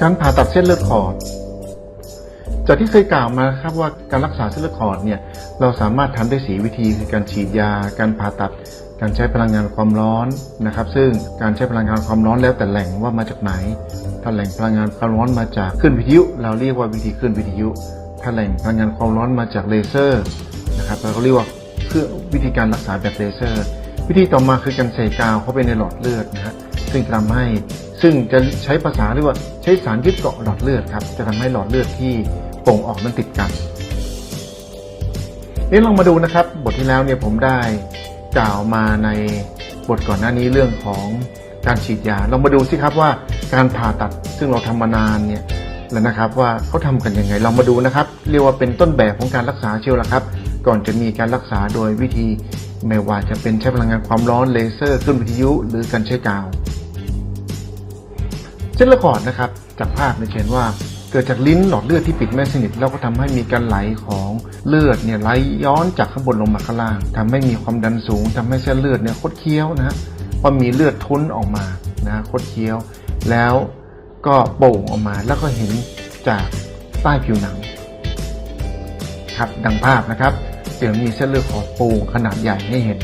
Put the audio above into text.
การผ่าตัดเส้นเลือดขอด จากที่เคยกล่าวมาครับว่าการรักษาเส้นเลือดขอดเนี่ยเราสามารถทำได้สีวิธีคือการฉีดยา การผ่าตัด การใช้พลังงานความร้อนนะครับ ซึ่งการใช้พลังงานความร้อนแล้วแต่แหล่งว่ามาจากไหน ถ้าแหล่งพลังงานความร้อนมาจากคลื่นวิทยุ เราเรียกว่าวิธีคลื่นวิทยุ ถ้าแหล่งพลังงานความร้อนมาจากเลเซอร์นะครับเราก็เรียกว่าเพื่อวิธีการรักษาแบบเลเซอร์ วิธีต่อมาคือการใส่กาวเข้าไปในหลอดเลือดนะฮะซึ่งทำให้ ซึ่งจะใช้ภาษาเรียกว่าใช้สารยึดเกาะหลอดเลือดครับ จะทำให้หลอดเลือดที่โป่งออกนั้นติดกันนี่ลองมาดูนะครับบทที่แล้วเนี่ยผมได้กล่าวมาในบทก่อนหน้านี้เรื่องของการฉีดยาลองมาดูสิครับว่าการผ่าตัดซึ่งเราทำมานานเนี่ยแล้วนะครับว่าเขาทำกันยังไงลองมาดูนะครับ เรียกว่าเป็นต้นแบบของการรักษาเชียวละครับ ก่อนจะมีการรักษาโดยวิธี ไม่ว่าจะเป็นใช้พลังงานความร้อนเลเซอร์คลื่นวิทยุ หรือการใช้กาว เส้นเลือดขอดนะครับจากภาพนี่ยจะเห็นว่าเกิดจากลิ้นหลอดเลือดที่ปิดไม่สนิทแล้วก็ทำให้มีการไหลของเลือดเนี่ยไหลย้อนจากข้างบนลงมาข้างล่างทำให้มีความดันสูงทำให้เส้นเลือดเนี่ยคดเคี้ยวนะฮะว่ามีเลือดทุ้นออกมานะคดเคี้ยว แล้วก็โป่งออกมาแล้วก็เห็นจากใต้ผิวหนังครับดังภาพนะครับเดี๋ยวมีเส้นเลือดขอดปูขนาดใหญ่ให้เห็น